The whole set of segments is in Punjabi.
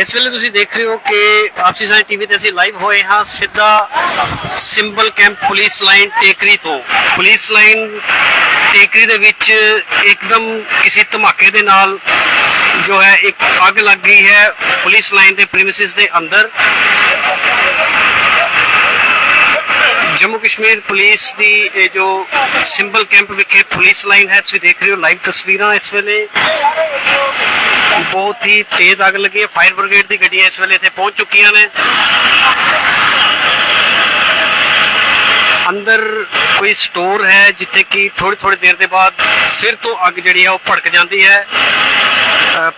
ਇਸ ਵੇਲੇ ਤੁਸੀਂ ਦੇਖ ਰਹੇ ਹੋ ਕਿ ਆਪਸੀ ਸਾਂਝ ਟੀਵੀ ਤੇ ਅਸੀਂ ਲਾਈਵ ਹੋਏ ਹਾਂ ਸਿੱਧਾ Simbal camp police line Tekri ਤੋਂ। ਪੁਲਿਸ ਲਾਈਨ ਟੇਕਰੀ ਦੇ ਵਿੱਚ ਇੱਕਦਮ ਕਿਸੇ ਧਮਾਕੇ ਦੇ ਨਾਲ ਜੋ ਹੈ ਇੱਕ ਅੱਗ ਲੱਗ ਗਈ ਹੈ ਪੁਲਿਸ ਲਾਈਨ ਦੇ ਪ੍ਰੀਮਿਸਿਸ ਦੇ ਅੰਦਰ। ਜੰਮੂ ਕਸ਼ਮੀਰ ਪੁਲਿਸ ਦੀ ਇਹ ਜੋ ਸਿੰਬਲ ਕੈਂਪ ਵਿਖੇ ਪੁਲਿਸ ਲਾਈਨ ਹੈ, ਤੁਸੀਂ ਦੇਖ ਰਹੇ ਹੋ ਲਾਈਵ ਤਸਵੀਰਾਂ ਇਸ ਵੇਲੇ। ਬਹੁਤ ਹੀ ਤੇਜ਼ ਅੱਗ ਲੱਗੀ ਹੈ। ਫਾਇਰ ਬ੍ਰਿਗੇਡ ਦੀ ਗੱਡੀਆਂ ਇਸ ਵੇਲੇ ਇੱਥੇ ਪਹੁੰਚ ਚੁੱਕੀਆਂ ਨੇ। ਅੰਦਰ ਕੋਈ ਸਟੋਰ ਹੈ ਜਿੱਥੇ ਕਿ ਥੋੜੀ ਥੋੜੀ ਦੇਰ ਦੇ ਬਾਅਦ ਫਿਰ ਤੋਂ ਅੱਗ ਜਿਹੜੀ ਹੈ ਉਹ ਭੜਕ ਜਾਂਦੀ ਹੈ।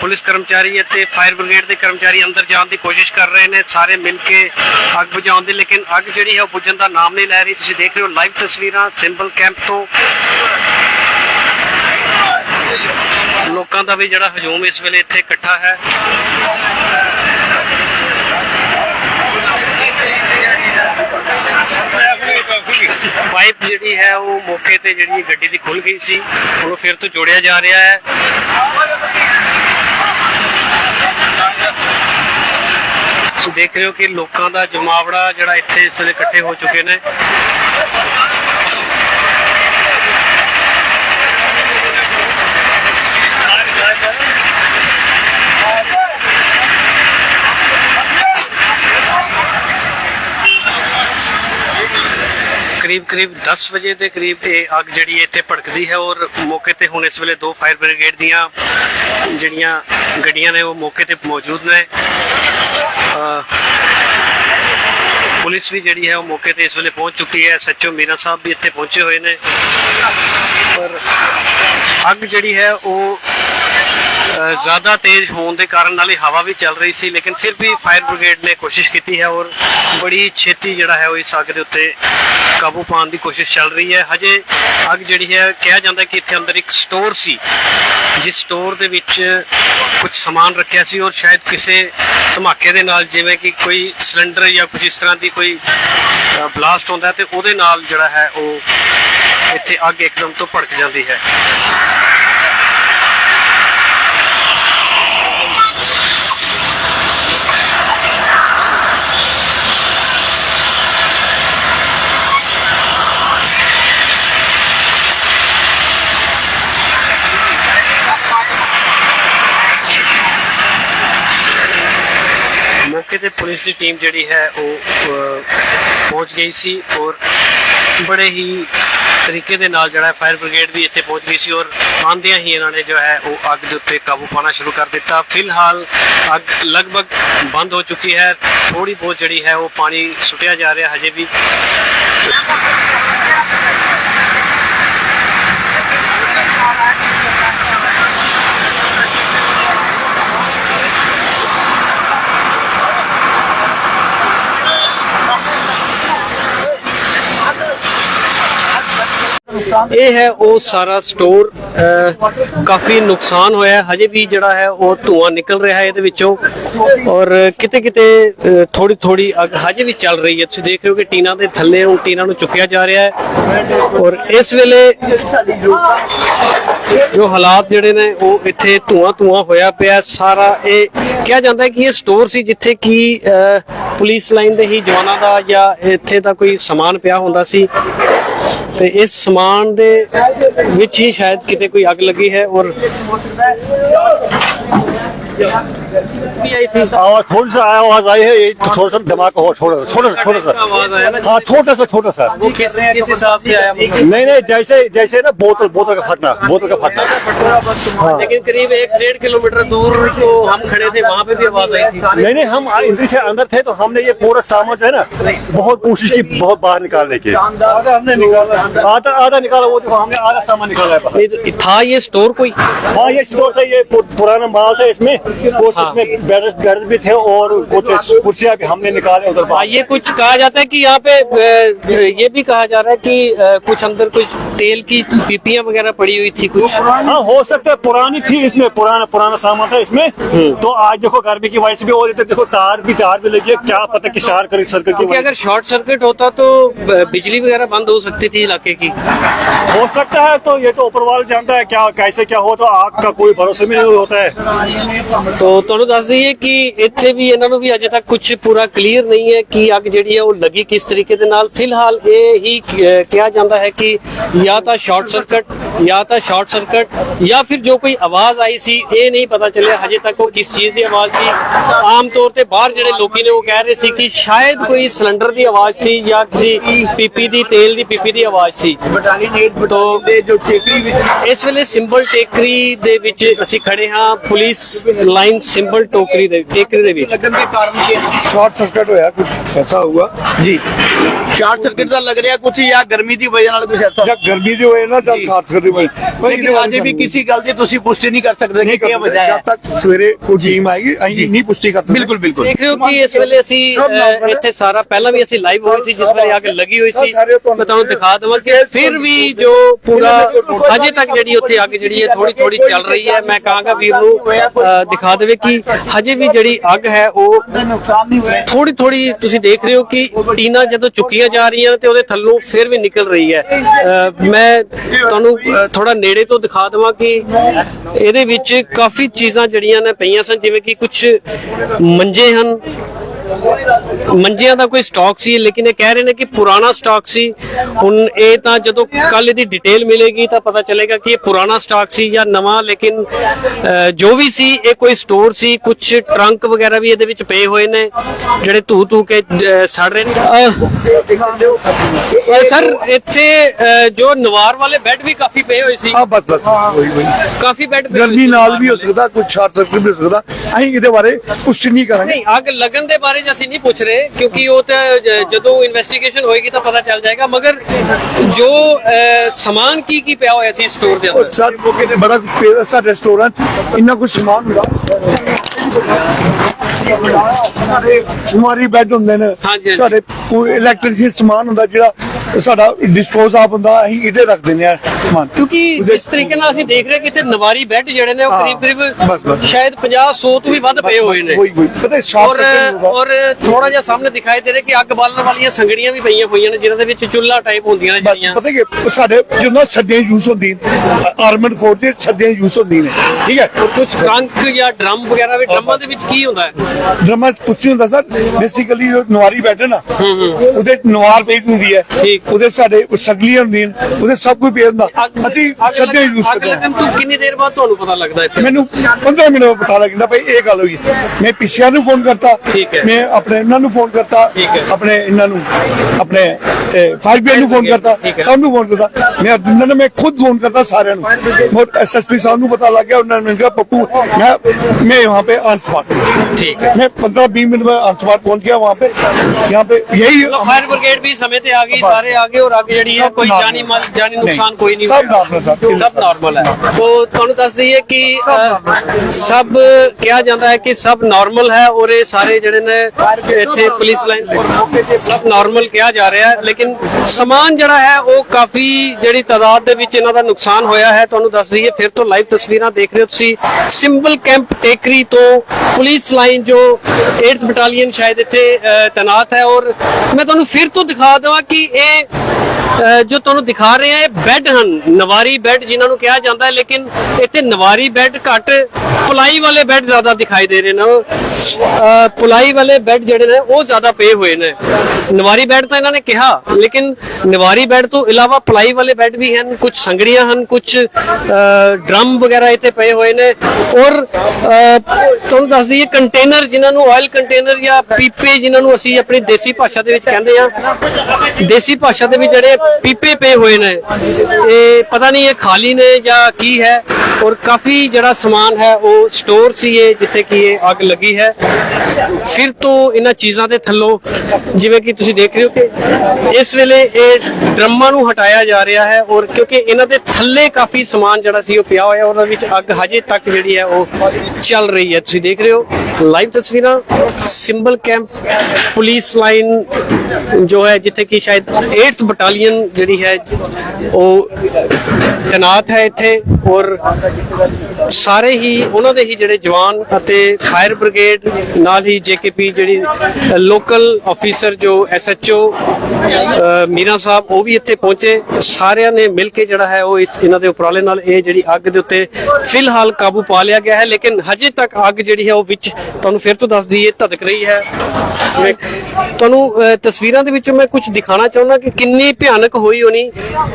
ਪੁਲਿਸ ਕਰਮਚਾਰੀ ਅਤੇ ਫਾਇਰ ਬ੍ਰਿਗੇਡ ਦੇ ਕਰਮਚਾਰੀ ਅੰਦਰ ਜਾਣ ਦੀ ਕੋਸ਼ਿਸ਼ ਕਰ ਰਹੇ ਨੇ। ਸਾਰੇ ਮਿਲ ਕੇ ਅੱਗ ਬੁਝਾਉਣ ਦੀ। ਲੇਕਿਨ ਅੱਗ ਜਿਹੜੀ ਹੈ ਉਹ ਬੁਝਣ ਦਾ ਨਾਮ ਨਹੀਂ ਲੈ ਰਹੀ। ਤੁਸੀਂ ਦੇਖ ਰਹੇ ਹੋ ਲਾਈਵ ਤਸਵੀਰਾਂ ਸਿੰਬਲ ਕੈਂਪ ਤੋਂ। ਲੋਕਾਂ ਦਾ ਵੀ ਜਿਹੜਾ ਹਜੂਮ ਇਸ ਵੇਲੇ ਇੱਥੇ ਇਕੱਠਾ ਹੈ। ਪਾਈਪ ਜਿਹੜੀ ਹੈ, ਉਹ ਮੌਕੇ ਤੇ ਜਿਹੜੀ ਗੱਡੀ ਦੀ ਖੁੱਲ ਗਈ ਸੀ, ਉਹਨੂੰ ਫਿਰ ਤੋਂ ਜੋੜਿਆ ਜਾ ਰਿਹਾ ਹੈ। ਤੁਸੀਂ ਦੇਖ ਰਹੇ ਹੋ ਕਿ ਲੋਕਾਂ ਦਾ ਜਮਾਵੜਾ ਜਿਹੜਾ ਇੱਥੇ ਇਸ ਵੇਲੇ ਇਕੱਠੇ ਹੋ ਚੁੱਕੇ ਨੇ। ਕਰੀਬ ਕਰੀਬ 10 ਵਜੇ ਦੇ ਕਰੀਬ ਇਹ ਅੱਗ ਜਿਹੜੀ ਇੱਥੇ ਭੜਕਦੀ ਹੈ ਔਰ ਮੌਕੇ ਤੇ ਹੁਣ ਇਸ ਵੇਲੇ ਦੋ ਫਾਇਰ ਬ੍ਰਿਗੇਡ ਦੀਆਂ ਜਿਹੜੀਆਂ ਗੱਡੀਆਂ ਨੇ ਉਹ ਮੌਕੇ ਤੇ ਮੌਜੂਦ ਨੇ। ਪੁਲਿਸ ਵੀ ਜਿਹੜੀ ਹੈ ਉਹ ਮੌਕੇ ਤੇ ਇਸ ਵੇਲੇ ਪਹੁੰਚ ਚੁੱਕੀ ਹੈ। ਸੱਚੋ ਮੀਨਾ ਸਾਹਿਬ ਵੀ ਇੱਥੇ ਪਹੁੰਚੇ ਹੋਏ ਨੇ। ਪਰ ਅੱਗ ਜਿਹੜੀ ਹੈ ਉਹ ਜ਼ਿਆਦਾ ਤੇਜ਼ ਹੋਣ ਦੇ ਕਾਰਨ ਨਾਲੇ ਹਵਾ ਵੀ ਚੱਲ ਰਹੀ ਸੀ, ਲੇਕਿਨ ਫਿਰ ਵੀ ਫਾਇਰ ਬ੍ਰਿਗੇਡ ਨੇ ਕੋਸ਼ਿਸ਼ ਕੀਤੀ ਹੈ ਔਰ ਬੜੀ ਛੇਤੀ ਜਿਹੜਾ ਹੈ ਉਹ ਇਸ ਅੱਗ ਦੇ ਉੱਤੇ ਕਾਬੂ ਪਾਉਣ ਦੀ ਕੋਸ਼ਿਸ਼ ਚੱਲ ਰਹੀ ਹੈ। ਹਜੇ ਅੱਗ ਜਿਹੜੀ ਹੈ, ਕਿਹਾ ਜਾਂਦਾ ਕਿ ਇੱਥੇ ਅੰਦਰ ਇੱਕ ਸਟੋਰ ਸੀ, ਜਿਸ ਸਟੋਰ ਦੇ ਵਿੱਚ ਕੁਝ ਸਮਾਨ ਰੱਖਿਆ ਸੀ ਔਰ ਸ਼ਾਇਦ ਕਿਸੇ ਧਮਾਕੇ ਦੇ ਨਾਲ ਜਿਵੇਂ ਕਿ ਕੋਈ ਸਿਲੰਡਰ ਜਾਂ ਕੁਝ ਇਸ ਤਰ੍ਹਾਂ ਦੀ ਕੋਈ ਬਲਾਸਟ ਹੁੰਦਾ ਹੈ ਤੇ ਉਹਦੇ ਨਾਲ ਜਿਹੜਾ ਹੈ ਉਹ ਇੱਥੇ ਅੱਗ ਇੱਕਦਮ ਤੋਂ ਭੜਕ ਜਾਂਦੀ ਹੈ ਮੌਕੇ ਤੇ ਪੁਲਿਸ ਦੀ ਟੀਮ ਜਿਹੜੀ ਹੈ ਉਹ ਪਹੁੰਚ ਗਈ ਸੀ ਔਰ ਬੜੇ ਹੀ ਤਰੀਕੇ ਦੇ ਨਾਲ ਜਿਹੜਾ ਫਾਇਰ ਬ੍ਰਿਗੇਡ ਵੀ ਇੱਥੇ ਪਹੁੰਚ ਗਈ ਸੀ ਔਰ ਆਉਂਦਿਆਂ ਹੀ ਇਹਨਾਂ ਨੇ ਜੋ ਹੈ ਉਹ ਅੱਗ ਦੇ ਉੱਤੇ ਕਾਬੂ ਪਾਣਾ ਸ਼ੁਰੂ ਕਰ ਦਿੱਤਾ। ਫਿਲਹਾਲ ਅੱਗ ਲਗਭਗ ਬੰਦ ਹੋ ਚੁੱਕੀ ਹੈ। ਥੋੜੀ ਬਹੁਤ ਜਿਹੜੀ ਹੈ ਉਹ ਪਾਣੀ ਸੁੱਟਿਆ ਜਾ ਰਿਹਾ, ਹਜੇ ਵੀ। ਇਹ ਹੈ ਉਹ ਸਾਰਾ ਸਟੋਰ ਕਾਫੀ ਨੁਕਸਾਨ ਹੋਇਆ ਹਜੇ ਵੀ ਜਿਹੜਾ ਹੈ ਉਹ ਧੂਆਂ ਨਿਕਲ ਰਿਹਾ ਹੈ ਇਹਦੇ ਵਿੱਚੋਂ। ਔਰ ਕਿਤੇ ਕਿਤੇ ਥੋੜੀ ਥੋੜੀ ਹਜੇ ਵੀ ਚੱਲ ਰਹੀ ਹੈ। ਤੁਸੀਂ ਦੇਖ ਰਹੇ ਹੋ ਕਿ ਟੀਨਾ ਦੇ ਥੱਲੇ ਉਹ ਟੀਨਾ ਨੂੰ ਚੁੱਕਿਆ ਜਾ ਰਿਹਾ ਹੈ। ਔਰ ਇਸ ਵੇਲੇ ਜੋ ਹਾਲਾਤ ਜਿਹੜੇ ਨੇ, ਉਹ ਇੱਥੇ ਧੂਆਂ ਧੂਆਂ ਹੋਇਆ ਪਿਆ ਸਾਰਾ ਇਹ ਕਿਹਾ ਜਾਂਦਾ ਹੈ ਕਿ ਇਹ ਸਟੋਰ ਸੀ ਜਿੱਥੇ ਕਿ ਪੁਲਿਸ ਲਾਈਨ ਦੇ ਹੀ ਜਵਾਨਾਂ ਦਾ ਜਾਂ ਇੱਥੇ ਦਾ ਕੋਈ ਸਮਾਨ ਪਿਆ ਹੁੰਦਾ ਸੀ। ਤੇ ਇਸ ਸਮਾਨ ਦੇ ਵਿੱਚ ਹੀ ਸ਼ਾਇਦ ਕਿਤੇ ਕੋਈ ਅੱਗ ਲੱਗੀ ਹੈ ਔਰ آواز آئی تھوڑی سا آواز آئی ہے تھوڑا سا دماغ ہو چھوڑا چھوڑا چھوڑا سا۔ ہاں چھوٹا سا چھوٹا سا۔ نہیں نہیں جیسے جیسے نا بوتل بوتل کا پھٹنا بوتل کا پھٹنا۔ ہاں۔ لیکن قریب ایک ڈیڑھ کلو میٹر دور جو ہم کھڑے تھے وہاں پہ بھی آواز آئی تھی۔ نہیں نہیں ہم اندر سے اندر تھے تو ہم نے یہ پورا سامان جو ہے نا بہت کوشش کی بہت باہر نکالنے کی۔ آدھا آدھا نکالا وہ ہم نے آدھا سامان نکالا ہے تھا یہ اسٹور کوئی؟ ہاں یہ اسٹور تھا یہ پرانا مال تھا اس میں۔ کوچز ہاں۔ بھی تھے اور کوچز کرسیاں بھی ہم نے نکالے ادھر ہاں، یہ کچھ کہا جاتا ہے کہ یہاں پہ یہ بھی کہا جا رہا ہے کہ کچھ اندر کچھ تیل کی پیپیاں وغیرہ پڑی ہوئی تھی کچھ۔ ہاں ہو سکتا ہے پرانی تھی اس میں پرانا پرانا سامان تھا اس میں۔ تو آج دیکھو گرمی کی وجہ سے بھی اور ادھر دیکھو تار بھی تار بھی لگی ہے۔ کیا پتہ کہ شارٹ سرکٹ کی اگر شارٹ سرکٹ ہوتا تو بجلی وغیرہ بند ہو سکتی تھی علاقے کی۔ ہو سکتا ہے تو یہ تو اوپر والا جانتا ہے کیا کیسے کیا ہو تو آگ کا کوئی بھروسہ بھی نہیں ہوتا ہے۔ ਤੋ ਤੁਹਾਨੂੰ ਦੱਸ ਦਈਏ ਕਿ ਇੱਥੇ ਵੀ ਇਹਨਾਂ ਨੂੰ ਵੀ ਅਜੇ ਤੱਕ ਕੁਝ ਪੂਰਾ ਕਲੀਅਰ ਨਹੀਂ ਹੈ ਕਿ ਅੱਗ ਜਿਹੜੀ ਹੈ ਉਹ ਲੱਗੀ ਕਿਸ ਤਰੀਕੇ ਦੇ ਨਾਲ। ਫਿਲਹਾਲ ਇਹ ਹੀ ਕਿਹਾ ਜਾਂਦਾ ਹੈ ਕਿ ਜਾਂ ਤਾਂ ਸ਼ਾਰਟ ਸਰਕਟ ਜਾਂ ਤਾਂ ਸ਼ਾਰਟ ਸਰਕਟ ਜਾਂ ਫਿਰ ਜੋ ਕੋਈ ਆਵਾਜ਼ ਆਈ ਸੀ ਇਹ ਨਹੀਂ ਪਤਾ ਚੱਲਿਆ। ਹਜੇ ਤੱਕ ਉਹ ਕਿਸ ਚੀਜ਼ ਦੀ ਆਵਾਜ਼ ਸੀ? ਆਮ ਤੌਰ ਤੇ ਬਾਹਰ ਜਿਹੜੇ ਲੋਕੀ ਨੇ ਉਹ ਕਹਿ ਰਹੇ ਸੀ ਕਿ ਸ਼ਾਇਦ ਕੋਈ ਸਿਲੰਡਰ ਦੀ ਆਵਾਜ਼ ਸੀ ਜਾਂ ਕਿਸੇ ਪੀਪੀ ਦੀ ਤੇਲ ਦੀ ਪੀਪੀ ਦੀ ਆਵਾਜ਼ ਸੀ। ਬਟਾਲੀਅਨ 8 ਬਟਾਲੀਅਨ ਦੇ ਜੋ ਟੇਕਰੀ ਵਿੱਚ ਇਸ ਵੇਲੇ ਸਿੰਬਲ ਟੇਕਰੀ ਦੇ ਵਿੱਚ ਅਸੀਂ ਖੜੇ ਹਾਂ। ਪੁਲਿਸ ਲਾਈਨ ਸਿੰਬਲ ਟੋਕਰੀ ਦੇ ਟੇਕਰੀ ਦੇ ਵਿੱਚ। ਲੱਗਣ ਦੇ ਕਾਰਨ ਕੀ ਸ਼ਾਰਟ ਸਰਕਟ ਹੋਇਆ ਕੁਝ ਐਸਾ ਹੋਊਗਾ? ਜੀ। ਸ਼ਾਰਟ ਸਰਕਟ भी भाई लेकिन आज भी किसी गल की तुम पुष्टि नहीं कर सकते कि क्या वजह है जब तक सवेरे ਕੋਈ ਟੀਮ ਆਏਗੀ ਅਸੀਂ ਨਹੀਂ ਪੁਸ਼ਟੀ ਕਰ ਸਕਦੇ। ਬਿਲਕੁਲ ਬਿਲਕੁਲ। ਦੇਖ ਰਹੇ ਹੋ ਕਿ ਇਸ ਵੇਲੇ ਅਸੀਂ ਇੱਥੇ ਸਾਰਾ ਪਹਿਲਾਂ ਵੀ ਅਸੀਂ ਲਾਈਵ ਹੋਈ ਸੀ ਜਿਸ ਵੇਲੇ ਅੱਗ ਲੱਗੀ ਹੋਈ ਸੀ। ਮੈਂ ਤੁਹਾਨੂੰ ਦਿਖਾ ਦਵਾਂ ਕਿ ਫਿਰ ਵੀ ਜੋ ਪੂਰਾ ਅਜੇ ਤੱਕ ਜਿਹੜੀ ਉੱਥੇ ਅੱਗ ਜਿਹੜੀ ਹੈ ਥੋੜੀ ਥੋੜੀ ਚੱਲ ਰਹੀ ਹੈ। ਮੈਂ ਕਹਾਂਗਾ ਵੀਰ ਨੂੰ ਦਿਖਾ ਦੇਵੇ ਕਿ ਹਜੇ ਵੀ ਜਿਹੜੀ ਅੱਗ ਹੈ ਉਹ ਥੋੜੀ ਥੋੜੀ ਤੁਸੀਂ ਦੇਖ ਰਹੇ ਹੋ ਕਿ ਟੀਨਾ ਜਦੋਂ ਚੁੱਕੀਆਂ ਜਾ ਰਹੀਆਂ ਤੇ ਉਹਦੇ ਥੱਲੋਂ ਫਿਰ ਵੀ ਨਿਕਲ ਰਹੀ ਹੈ। ਮੈਂ ਤੁਹਾਨੂੰ ਥੋੜਾ ਨੇੜੇ ਤੋਂ ਦਿਖਾ ਦਵਾਂ ਕਿ ਇਹਦੇ ਵਿੱਚ ਕਾਫੀ ਚੀਜ਼ਾਂ ਜਿਹੜੀਆਂ ਨੇ ਪਈਆਂ ਸਨ, ਜਿਵੇਂ ਕਿ ਕੁਝ ਮੰਜੇ ਹਨ ਮੰਜਿਆਂ ਦਾ ਕੋਈ ਸਟਾਕ ਸੀ ਲੇਕਿਨ ਇਹ ਕਹਿ ਰਹੇ ਨੇ ਕਿ ਪੁਰਾਣਾ ਸਟਾਕ ਸੀ। ਹੁਣ ਇਹ ਤਾਂ ਜਦੋਂ ਕੱਲ ਇਹਦੀ ਡਿਟੇਲ ਮਿਲੇਗੀ ਤਾਂ ਪਤਾ ਚੱਲੇਗਾ ਕਿ ਇਹ ਪੁਰਾਣਾ ਸਟਾਕ ਸੀ ਜਾਂ ਨਵਾਂ ਲੇਕਿਨ ਜੋ ਵੀ ਸੀ ਇਹ ਕੋਈ ਸਟੋਰ ਸੀ। ਕੁਝ ਟਰੰਕ ਵਗੈਰਾ ਵੀ ਇਹਦੇ ਵਿੱਚ ਪਏ ਹੋਏ ਨੇ ਜਿਹੜੇ ਧੂ ਧੂ ਕੇ ਸੜ ਰਹੇ ਨੇ। ਸਰ ਇੱਥੇ ਜੋ ਨਵਾਰ ਵਾਲੇ ਬੈੱਡ ਵੀ ਕਾਫੀ ਪਏ ਹੋਏ ਸੀ। ਹਾਂ ਬਸ ਬਸ। ਕਾਫੀ ਬੈੱਡ ਗਰਮੀ ਨਾਲ ਵੀ ਹੋ ਸਕਦਾ ਕੁਝ ਸ਼ਾਰਟ ਸਰਕਿਟ ਵੀ ਹੋ ਸਕਦਾ। ਅਸੀਂ ਇਹਦੇ ਬਾਰੇ ਪੁਸ਼ਟੀ ਨਹੀਂ ਕਰਾਂਗੇ। ਨਹੀਂ ਅੱਗ ਲੱਗਣ ਦੇ ਬਾਰੇ ਅਸੀਂ ਨਹੀਂ ਪੁੱਛ ਰਹੇ। ਕਿਉਂਕਿ ਉਹ ਤਾਂ ਜ- ਜਦੋਂ ਇਨਵੈਸਟੀਗੇਸ਼ਨ ਹੋਏਗੀ ਤਾਂ ਪਤਾ ਚੱਲ ਜਾਏਗਾ ਮਗਰ ਜੋ ਅਹ, ਸਮਾਨ ਕੀ ਕੀ ਪਿਆ ਹੋਇਆ ਸੀ ਸਟੋਰ ਦੇ ਉਹ ਅੰਦਰ ਸਰ ਮੌਕੇ ਤੇ ਬੜਾ ਕੁਝ ਪਿਆ ਸਾਡੇ ਰੈਸਟੋਰੈਂਟ ਇੰਨਾ ਕੁਝ ਸਮਾਨ ਹੁੰਦਾ ਸਾਡੇ ਬਿਮਾਰੀ ਬੈੱਡ ਹੁੰਦੇ ਨੇ। ਸਾਡੇ ਇਲੈਕਟ੍ਰਿਸਿਟੀ ਸਮਾਨ ਹੁੰਦਾ ਜਿਹੜਾ ਸਾਡਾ ਡਿਸਪੋਜ਼ ਆਫ ਹੁੰਦਾ ਅਸੀਂ ਇਹਦੇ ਰੱਖ ਦਿੰਦੇ ਆ ਸਮਾਨ। ਕਿਉਂਕਿ ਜਿਸ ਤਰੀਕੇ ਨਾਲ ਅਸੀਂ ਦੇਖ ਰਹੇ ਕਿ ਇੱਥੇ ਨਵਾਰੀ ਬੈੱਡ ਜਿਹੜੇ ਨੇ ਉਹ ਕਰੀਬ ਕਰੀਬ। ਸ਼ਾਇਦ 50 100 ਤੋਂ ਵੀ ਵੱਧ ਪਏ ਹੋਏ ਨੇ। ਪਤਾ ਔਰ ਔਰ ਥੋੜਾ ਜਿਹਾ ਸਾਹਮਣੇ ਦਿਖਾਈ ਦੇ ਰਿਹਾ ਕਿ ਅੱਗ ਬਾਲਣ ਵਾਲੀਆਂ ਸੰਗੜੀਆਂ ਵੀ ਪਈਆਂ ਹੋਈਆਂ ਨੇ ਜਿਨ੍ਹਾਂ ਦੇ ਵਿੱਚ ਚੁੱਲ੍ਹਾ ਟਾਈਪ ਹੁੰਦੀਆਂ ਨੇ ਜਿਹੜੀਆਂ। ਪਤਾ ਕਿ ਸਾਡੇ ਜਦੋਂ ਸੱਦਿਆਂ ਯੂਜ਼ ਹੁੰਦੀ ਆਰਮਡ ਫੋਰਸ ਦੇ ਸੱਦਿਆਂ ਯੂਜ਼ ਹੁੰਦੀ ਨੇ ਠੀਕ ਹੈ? ਕੁਝ ਟਰੰਕ ਜਾਂ ਡਰਮ ਵਗੈਰਾ ਵੀ ਡਰਮਾਂ ਦੇ ਵਿੱਚ ਕੀ ਹੁੰਦਾ ਹੈ? ਡਰਮਾ ਕੁਛ ਨਹੀਂ ਹੁੰਦਾ ਸਰ ਬੇਸਿਕਲੀ ਨਵਾਰੀ ਬੈਠੇ ਨਾ ਉਹਦੇ ਨਵਾਰ ਪੇਜ ਹੁੰਦੀ ਹੈ। ਉਹਦੇ ਸਾਡੇ ਸਗਲੀਆਂ ਹੁੰਦੀਆਂ ਉਹਦੇ ਸਭ ਕੁਝ ਪੇਜ ਹੁੰਦਾ। ਅਸੀਂ ਸੱਦੇ ਯੂਜ਼ ਕਰਦੇ ਹਾਂ। ਤੂੰ ਕਿੰਨੀ ਦੇਰ ਬਾਅਦ ਤੁਹਾਨੂੰ ਪਤਾ ਲੱਗਦਾ ਇੱਥੇ? ਮੈਨੂੰ 15 ਮਿੰਟ ਬਾਅਦ ਪਤਾ ਲੱਗਦਾ ਭਾਈ ਇਹ ਗੱਲ ਹੋਈ ਮੈਂ ਪਿਛਿਆ ਨੂੰ ਫੋਨ ਕਰਤਾ। ਮੈਂ ਆਪਣੇ ਇਹਨਾਂ ਨੂੰ ਫੋਨ ਕਰਤਾ। ਆਪਣੇ ਇਹਨਾਂ ਨੂੰ ਆਪਣੇ ਫਾਈਵ ਬੀ ਨੂੰ ਫੋਨ ਕਰਤਾ। ਸਭ ਨੂੰ ਫੋਨ ਕਰਤਾ। ਮੈਂ ਇਹਨਾਂ ਨੂੰ ਮੈਂ ਖੁਦ ਫੋਨ ਕਰਤਾ ਸਾਰਿਆਂ ਨੂੰ। ਮੋਟ ਐਸਐਸਪੀ ਸਾਹਿਬ ਨੂੰ ਪਤਾ ਲੱਗ ਗਿਆ ਉਹਨਾਂ ਨੇ ਕਿਹਾ ਪੱਪੂ ਮੈਂ ਮੈਂ ਵਹਾਂ ਪੇ ਆਨ ਠੀਕ। मैं पंद्रह बीस मिनट में ऑन स्पॉट पहुंच गया वहाँ पे यहाँ पे यही फायर ब्रिगेड भी समय पे आ गई सारे आगे और आगे जड़ी है सब कोई normal। जानी माल जानी नहीं, नुकसान कोई नहीं सब होया। normal सब, सब नॉर्मल है तो ਤੁਹਾਨੂੰ ਦੱਸ ਦਈਏ ਕਿ सब ਅ, normal। ਸਭ ਕਿਹਾ ਜਾਂਦਾ ਹੈ ਕਿ ਸਭ ਨਾਰਮਲ ਹੈ ਔਰ ਇਹ ਸਾਰੇ ਜਿਹੜੇ ਨੇ ਇੱਥੇ ਪੁਲਿਸ ਲਾਈਨ ਸਭ ਨਾਰਮਲ ਕਿਹਾ ਜਾ ਰਿਹਾ ਹੈ ਲੇਕਿਨ ਸਮਾਨ ਜਿਹੜਾ ਹੈ ਉਹ ਕਾਫੀ ਜਿਹੜੀ ਤਾਦਾਦ ਦੇ ਵਿੱਚ ਇਹਨਾਂ ਦਾ ਨੁਕਸਾਨ ਹੋਇਆ ਹੈ ਤੁਹਾਨੂੰ ਦੱਸ ਦਈਏ ਫਿਰ ਤੋਂ ਲਾਈਵ ਤਸਵੀਰਾਂ ਦੇਖ ਰਹੇ ਹੋ ਤੁਸੀਂ ਸਿੰਬਲ ਕੈਂਪ ਟੇਕਰੀ ਤੋਂ ਪੁਲਿਸ ਲਾਈਨ ਜੋ 8th ਬਟਾਲੀਅਨ ਸ਼ਾਇਦ ਇੱਥੇ ਅ, ਤੈਨਾਤ ਹੈ ਔਰ ਮੈਂ ਤੁਹਾਨੂੰ ਫਿਰ ਤੋਂ ਦਿਖਾ ਦਵਾਂ ਕਿ ਇਹ ਜੋ ਤੁਹਾਨੂੰ ਦਿਖਾ ਰਹੇ ਆ ਇਹ ਬੈੱਡ ਹਨ ਨਵਾਰੀ ਬੈੱਡ ਜਿਨ੍ਹਾਂ ਨੂੰ ਕਿਹਾ ਜਾਂਦਾ ਹੈ ਲੇਕਿਨ ਇੱਥੇ ਨਵਾਰੀ ਬੈੱਡ ਘੱਟ ਪਲਾਈ ਵਾਲੇ ਬੈੱਡ ਜ਼ਿਆਦਾ ਦਿਖਾਈ ਦੇ ਰਹੇ ਨੇ। ਪੁਲਾਈ ਵਾਲੇ ਬੈੱਡ ਜਿਹੜੇ ਨੇ, ਉਹ ਜ਼ਿਆਦਾ ਪਏ ਹੋਏ ਨੇ। ਨਵਾਰੀ ਬੈੱਡ ਤਾਂ ਇਹਨਾਂ ਨੇ ਕਿਹਾ, ਲੇਕਿਨ ਨਵਾਰੀ ਬੈੱਡ ਤੋਂ ਇਲਾਵਾ ਪੁਲਾਈ ਵਾਲੇ ਬੈੱਡ ਵੀ ਹਨ ਕੁਝ ਸੰਗੜੀਆਂ ਹਨ ਕੁਝ ਡਰਮ ਵਗੈਰਾ ਇੱਥੇ ਪਏ ਹੋਏ ਨੇ। ਔਰ ਤੁਹਾਨੂੰ ਦੱਸ ਦਈਏ ਕੰਟੇਨਰ ਜਿਨ੍ਹਾਂ ਨੂੰ ਆਇਲ ਕੰਟੇਨਰ ਜਾਂ ਪੀਪੇ ਜਿਨ੍ਹਾਂ ਨੂੰ ਅਸੀਂ ਆਪਣੀ ਦੇਸੀ ਭਾਸ਼ਾ ਦੇ ਵਿੱਚ ਕਹਿੰਦੇ ਆ ਦੇਸੀ ਭਾਸ਼ਾ ਦੇ ਵਿੱਚ ਜਿਹੜੇ ਪੀਪੇ ਪਏ ਹੋਏ ਨੇ, ਇਹ ਪਤਾ ਨਹੀਂ ਇਹ ਖਾਲੀ ਨੇ ਜਾਂ ਕੀ ਹੈ, ਔਰ ਕਾਫੀ ਜਿਹੜਾ ਸਮਾਨ ਹੈ, ਉਹ ਸਟੋਰ ਸੀ ਇਹ ਜਿੱਥੇ ਕਿ ਇਹ ਅੱਗ ਲੱਗੀ ਹੈ। ਫਿਰ ਤੋਂ ਇਹਨਾਂ ਚੀਜ਼ਾਂ ਦੇ ਥੱਲੋਂ, ਜਿਵੇਂ ਕਿ ਤੁਸੀਂ ਦੇਖ ਰਹੇ ਹੋ ਕਿ ਇਸ ਵੇਲੇ ਇਹ ਡਰਮਾਂ ਨੂੰ ਹਟਾਇਆ ਜਾ ਰਿਹਾ ਹੈ ਔਰ ਕਿਉਂਕਿ ਇਹਨਾਂ ਦੇ ਥੱਲੇ ਕਾਫੀ ਸਮਾਨ ਜਿਹੜਾ ਸੀ ਉਹ ਪਿਆ ਹੋਇਆ ਉਹਦੇ ਵਿੱਚ ਅੱਗ ਹਜੇ ਤੱਕ ਜਿਹੜੀ ਹੈ ਉਹ ਚੱਲ ਰਹੀ ਹੈ। ਤੁਸੀਂ ਦੇਖ ਰਹੇ ਹੋ ਲਾਈਵ ਤਸਵੀਰਾਂ ਸਿੰਬਲ ਕੈਂਪ ਪੁਲਿਸ ਲਾਈਨ ਜੋ ਹੈ, ਜਿੱਥੇ ਕਿ ਸ਼ਾਇਦ 8th ਬਟਾਲੀਅਨ ਜਿਹੜੀ ਹੈ, ਉਹ ਤੈਨਾਤ ਹੈ ਇੱਥੇ। ਔਰ ਸਾਰੇ ਹੀ ਉਹਨਾਂ ਦੇ ਹੀ ਜਿਹੜੇ ਜਵਾਨ ਅਤੇ ਫਾਇਰ ਬ੍ਰਿਗੇਡ ਨਾਲ ਹੀ ਜੇਕੇਪੀ ਜਿਹੜੀ ਲੋਕਲ ਆਫੀਸਰ ਜੋ ਐਸਐਚਓ ਅਹ ਮੀਰਾ ਸਾਹਿਬ, ਉਹ ਵੀ ਇੱਥੇ ਪਹੁੰਚੇ। ਸਾਰਿਆਂ ਨੇ ਮਿਲ ਕੇ ਜਿਹੜਾ ਹੈ ਉਹ ਇਹਨਾਂ ਦੇ ਉਪਰਾਲੇ ਨਾਲ ਇਹ ਜਿਹੜੀ ਅੱਗ ਦੇ ਉੱਤੇ ਫਿਲਹਾਲ ਕਾਬੂ ਪਾ ਲਿਆ ਗਿਆ ਹੈ। ਲੇਕਿਨ ਹਜੇ ਤੱਕ ਅੱਗ ਜਿਹੜੀ ਹੈ ਉਹ ਵਿੱਚ ਤੁਹਾਨੂੰ ਫਿਰ ਤੋਂ ਦੱਸ ਦਈਏ ਧੜਕ ਰਹੀ ਹੈ। ਤੁਹਾਨੂੰ ਤਸਵੀਰਾਂ ਦੇ ਵਿੱਚੋਂ ਮੈਂ ਕੁਝ ਦਿਖਾਣਾ ਚਾਹੁੰਦਾ ਕਿ ਕਿੰਨੀ ਭਿਆਨਕ ਹੋਈ ਹੋਣੀ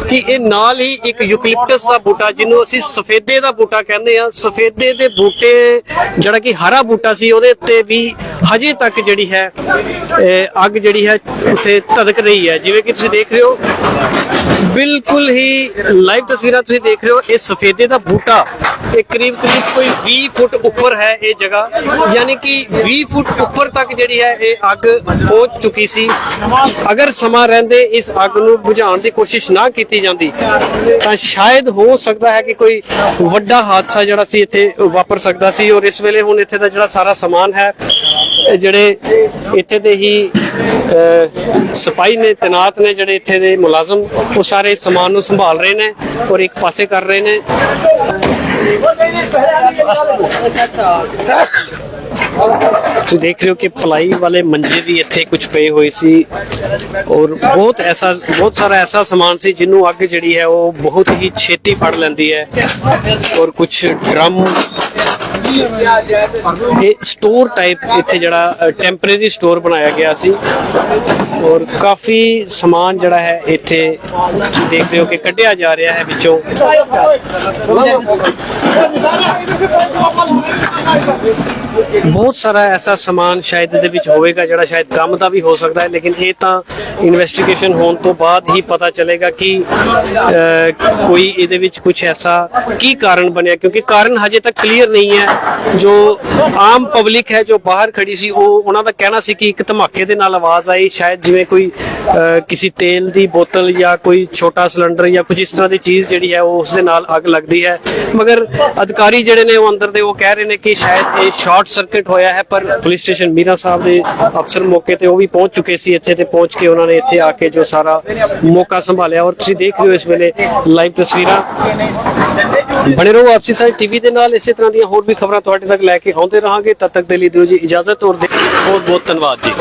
ਕਿ ਇਹ ਨਾਲ ਹੀ ਇੱਕ ਯੂਕਲਿਪਟਸ ਦਾ ਬੂਟਾ, ਜਿਹਨੂੰ ਅਸੀਂ ਸਫੇਦੇ ਦਾ ਬੂਟਾ ਕਹਿੰਦੇ ਆ ਸਫੇਦੇ ਦੇ ਬੂਟੇ, ਜਿਹੜਾ ਕਿ ਹਰਾ ਬੂਟਾ ਸੀ, ਉਹਦੇ ਉੱਤੇ ਵੀ ਹਜੇ ਤੱਕ ਜਿਹੜੀ ਹੈ ਇਹ ਅੱਗ ਜਿਹੜੀ ਹੈ ਉੱਥੇ ਧੜਕ ਰਹੀ ਹੈ ਜਿਵੇਂ ਕਿ ਤੁਸੀਂ ਦੇਖ ਰਹੇ ਹੋ। ਬਿਲਕੁਲ ਹੀ ਲਾਈਵ ਤਸਵੀਰਾਂ ਤੁਸੀਂ ਦੇਖ ਰਹੇ ਹੋ। ਇਹ ਸਫੇਦੇ ਦਾ ਬੂਟਾ, ਇਹ ਕਰੀਬ ਕਰੀਬ ਕੋਈ 20 ਫੁੱਟ ਉੱਪਰ ਹੈ ਇਹ ਜਗ੍ਹਾ। ਯਾਨੀ ਕਿ 20 ਫੁੱਟ ਉੱਪਰ ਤੱਕ ਜਿਹੜੀ ਹੈ, ਇਹ ਅੱਗ ਪਹੁੰਚ ਚੁੱਕੀ ਸੀ। ਅਗਰ ਸਮਾਂ ਰਹਿੰਦੇ ਇਸ ਅੱਗ ਨੂੰ ਬੁਝਾਉਣ ਦੀ ਕੋਸ਼ਿਸ਼ ਨਾ ਕੀਤੀ ਜਾਂਦੀ, ਤਾਂ ਸ਼ਾਇਦ ਹੋ ਸਕਦਾ ਹੈ ਕਿ ਕੋਈ ਵੱਡਾ ਹਾਦਸਾ ਜਿਹੜਾ ਸੀ ਇੱਥੇ ਵਾਪਰ ਸਕਦਾ ਸੀ। ਔਰ ਇਸ ਵੇਲੇ ਹੁਣ ਇੱਥੇ ਦਾ ਜਿਹੜਾ ਸਾਰਾ ਸਮਾਨ ਹੈ ਜਿਹੜੇ ਇੱਥੇ ਦੇ ਹੀ ਅਹ, ਸਿਪਾਹੀ ਨੇ ਤੈਨਾਤ ਨੇ ਜਿਹੜੇ ਇੱਥੇ ਦੇ ਮੁਲਾਜ਼ਮ ਉਹ ਸਾਰੇ ਸਮਾਨ ਨੂੰ ਸੰਭਾਲ ਰਹੇ ਨੇ ਔਰ ਇੱਕ ਪਾਸੇ ਕਰ ਰਹੇ ਨੇ। ਤੁਸੀਂ ਦੇਖ ਰਹੇ ਹੋ ਕਿ ਪਲਾਈ ਵਾਲੇ ਮੰਜੇ ਵੀ ਇੱਥੇ ਕੁਝ ਪਏ ਹੋਏ ਸੀ ਔਰ ਬਹੁਤ ਐਸਾ ਬਹੁਤ ਸਾਰਾ ਐਸਾ ਸਮਾਨ ਸੀ ਜਿਹਨੂੰ ਅੱਗ ਜਿਹੜੀ ਹੈ ਉਹ ਬਹੁਤ ਹੀ ਛੇਤੀ ਫੜ ਲੈਂਦੀ ਹੈ ਔਰ ਕੁਝ ਡਰਮ ਇਹ ਸਟੋਰ ਟਾਈਪ ਇੱਥੇ ਜਿਹੜਾ ਟੈਂਪਰੇਰੀ ਸਟੋਰ ਬਣਾਇਆ ਗਿਆ ਸੀ। ਔਰ ਕਾਫੀ ਸਮਾਨ ਜਿਹੜਾ ਹੈ ਇੱਥੇ ਤੁਸੀਂ ਦੇਖਦੇ ਹੋ ਕਿ ਕੱਢਿਆ ਜਾ ਰਿਹਾ ਹੈ ਵਿੱਚੋਂ। ਬਹੁਤ ਸਾਰਾ ਐਸਾ ਸਮਾਨ ਸ਼ਾਇਦ ਇਹਦੇ ਵਿੱਚ ਹੋਵੇਗਾ ਜਿਹੜਾ ਸ਼ਾਇਦ ਕੰਮ ਦਾ ਵੀ ਹੋ ਸਕਦਾ ਹੈ, ਲੇਕਿਨ ਇਹ ਤਾਂ ਇਨਵੈਸਟੀਗੇਸ਼ਨ ਹੋਣ ਤੋਂ ਬਾਅਦ ਹੀ ਪਤਾ ਚੱਲੇਗਾ ਕਿ ਕੋਈ ਇਹਦੇ ਵਿੱਚ ਕੁਝ ਐਸਾ ਕੀ ਕਾਰਨ ਬਣਿਆ, ਕਿਉਂਕਿ ਕਾਰਨ ਹਜੇ ਤੱਕ ਕਲੀਅਰ ਨਹੀਂ ਹੈ। ਜੋ ਆਮ ਪਬਲਿਕ ਹੈ, ਜੋ ਬਾਹਰ ਖੜੀ ਸੀ, ਉਹ ਉਹਨਾਂ ਦਾ ਕਹਿਣਾ ਸੀ ਕਿ ਇੱਕ ਧਮਾਕੇ ਦੇ ਨਾਲ ਆਵਾਜ਼ ਆਈ। ਸ਼ਾਇਦ ਜਿਵੇਂ ਕੋਈ ਕਿਸੇ ਤੇਲ ਦੀ ਬੋਤਲ ਜਾਂ ਕੋਈ ਛੋਟਾ ਸਿਲੰਡਰ ਜਾਂ ਕੁਝ ਇਸ ਤਰ੍ਹਾਂ ਦੀ ਚੀਜ਼ ਜਿਹੜੀ ਹੈ, ਉਹ ਉਸ ਦੇ ਨਾਲ ਅੱਗ ਲੱਗਦੀ ਹੈ। ਮਗਰ ਅਧਿਕਾਰੀ ਜਿਹੜੇ ਨੇ, ਉਹ ਅੰਦਰ ਦੇ, ਉਹ ਕਹਿ ਰਹੇ ਨੇ ਕਿ ਸ਼ਾਇਦ ਇਹ ਸ਼ਾਰਟ ਸਰਕਟ ਹੋਇਆ ਹੈ, ਪਰ ਪੁਲਿਸ ਸਟੇਸ਼ਨ ਮੀਰਾ ਸਾਹਿਬ ਦੇ ਅਫਸਰ ਮੌਕੇ ਤੇ ਉਹ ਵੀ ਪਹੁੰਚ ਚੁੱਕੇ ਸੀ। ਇੱਥੇ ਤੇ ਪਹੁੰਚ ਕੇ ਉਹਨਾਂ ਨੇ ਇੱਥੇ ਆ ਕੇ ਜੋ ਸਾਰਾ ਮੌਕਾ ਸੰਭਾਲਿਆ। ਔਰ ਤੁਸੀਂ ਦੇਖ ਰਹੇ ਹੋ ਇਸ ਵੇਲੇ ਲਾਈਵ ਤਸਵੀਰਾਂ। ਬਣੇ ਰਹੋ ਆਪਸੀ ਸਾਈਡ ਟੀਵੀ ਦੇ ਨਾਲ। ਇਸੇ ਤਰ੍ਹਾਂ ਦੀਆਂ ਹੋਰ ਵੀ ਖਬਰਾਂ ਤੁਹਾਡੇ ਤੱਕ ਲੈ ਕੇ ਆਉਂਦੇ ਰਹਾਂਗੇ। ਤਦ ਤੱਕ ਦੇ ਲਈ ਦਿਓ ਜੀ ਇਜਾਜ਼ਤ ਔਰ ਦੇ- ਬਹੁਤ ਬਹੁਤ ਧੰਨਵਾਦ ਜੀ।